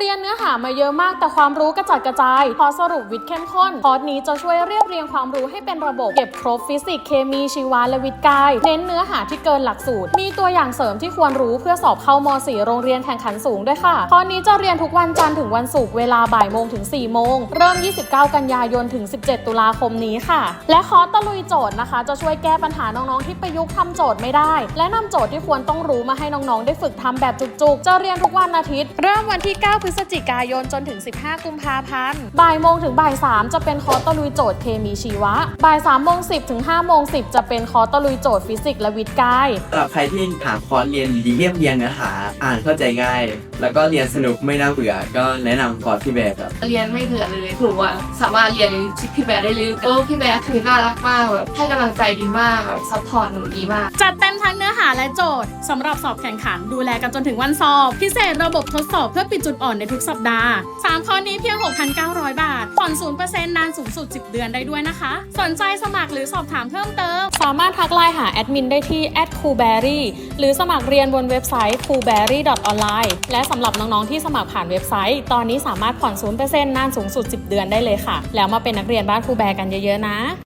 เรียนเนื้อหามาเยอะมากแต่ความรู้กระจัดกระจาย พอสรุปวิทย์เข้มข้น คอร์สนี้จะช่วยเรียบเรียงความรู้ให้เป็นระบบ เก็บครบฟิสิกส์เคมีชีวะและวิทย์กาย เน้นเนื้อหาที่เกินหลักสูตร มีตัวอย่างเสริมที่ควรรู้เพื่อสอบเข้าม .4 โรงเรียนแข่งขันสูงด้วยค่ะ คอร์สนี้จะเรียนทุกวันจันทร์ถึงวันศุกร์เวลาบ่ายโมงถึง4โมง เริ่ม 29 กันยายนถึง 17 ตุลาคมนี้ค่ะ และคอร์สตะลุยโจทย์นะคะ จะช่วยแก้ปัญหาน้องๆที่ประยุกต์ทำโจทย์ไม่ได้ และนำโจทย์ที่ควรต้องรู้มาให้น้องๆ ได้ฝึกทำแบบจุกๆ จะเรียนทุกวันอาทิตย์ เริ่มวันที่ 9 พฤศจิกายนจนถึง 15 กุมภาพันธ์ บ่ายโมงถึงบ่าย 3 จะเป็นคอร์สตะลุยโจทย์เคมีชีวะ บ่าย3โมง10 ถึง5โมง10 จะเป็นคอร์สตะลุยโจทย์ฟิสิกส์และวิทย์กายสำหรับใครที่หาคอร์สเรียนดีเรียบเรียงเนื้อหาอ่านเข้าใจง่าย แล้วก็เรียนสนุกไม่น่าเบื่อ ก็แนะนำคอร์สพี่แบร์ครับเรียนไม่เบื่อเลยหนูอะสามารถเรียนพี่แบร์ได้เลยเออพี่แบร์คือน่ารักมากแบบให้กำลังใจดีมากแบบซัพพอร์ตหนูดีมาก จัดเต็มทั้งเนื้อหาและโจทย์สำหรับสอบแข่งขันดูแลกันจนถึงวันสอบ พิเศษระบบทดสอบเพื่อปิดจุดอ่อนในทุกสัปดาห์ 3 ข้อนี้เพียง 6,900 บาท ผ่อน0%นานสูงสุด 10 เดือนได้ด้วยนะคะ สนใจสมัครหรือสอบถามเพิ่มเติม สามารถทักไลน์หาแอดมินได้ที่ @coolberry หรือสมัครเรียนบนเว็บไซต์ coolberry.online และสำหรับน้องๆที่สมัครผ่านเว็บไซต์ ตอนนี้สามารถผ่อน0%นานสูงสุด 10 เดือนได้เลยค่ะ แล้วมาเป็นนักเรียนบ้านครูแบร์กันเยอะๆนะ